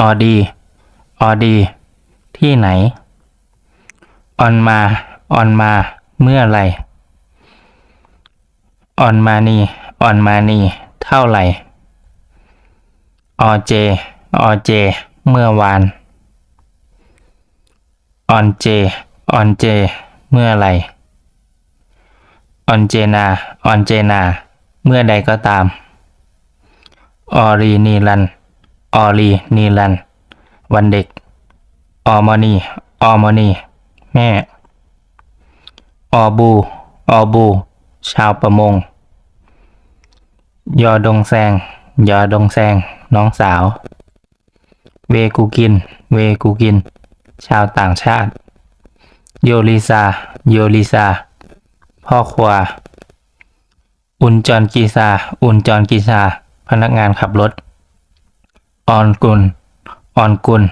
ออดี ออดี ที่ไหน ออนมา ออนมา เมื่อไรออนมานี ออนมานี เท่าไหร่ อเจ อเจ เมื่อวาน ออนเจ ออนเจ เมื่อไรออนเจนา ออนเจนา เมื่อใดก็ตามออรีนีลัน ออรีนีลัน วันเด็ก ออมอนีออมอนีแม่ ออบู ออบู ชาวประมง ยอดงแซง ยอดงแซง น้องสาว เวกูกิน เวกูกิน ชาวต่างชาติ โยลิซา โยลิซา พ่อครัว อุนจรกีซา อุนจรกีซา พนักงานขับรถ ออนกุลออนกุล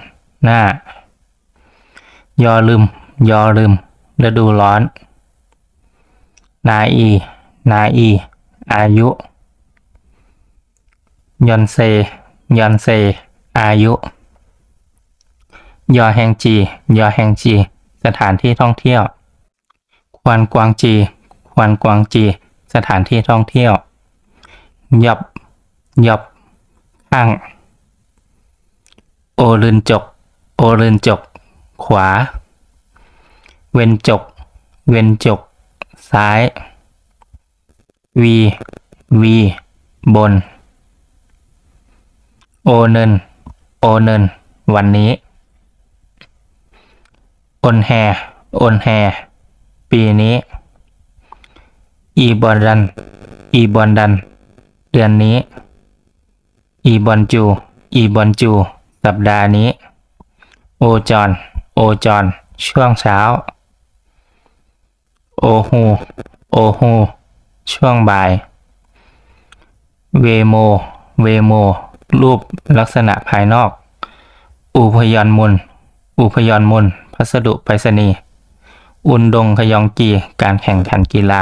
หน้า ยอลืม ยอลืมฤดูร้อน นาอี นาอี อายุ ยอนเซ ยอนเซ อายุ ยอแฮงจี ยอแฮงจี สถานที่ท่องเที่ยว ควันกวางจี ควันกวางจี สถานที่ท่องเที่ยวยอบยอบข้าง โอลืนจก โอลืนจก ขวา เวนจก เวนจก ซ้าย วี วี บน โอเนิน โอเนิน วันนี้โอนแฮโอนแฮ ปีนี้ อีบอลดัน อีบอลดัน เดือนนี้ อีบอลจู อีบอลจู สัปดาห์นี้ โอจอน โอจอน ช่วงเช้า โอฮูโอฮูช่วงบ่าย เวโม เวโม รูปลักษณะภายนอก อุพยอนมุนอุพยอนมุนพัสดุไปรษณีย์อุนดงขยองกี การแข่งขันกีฬา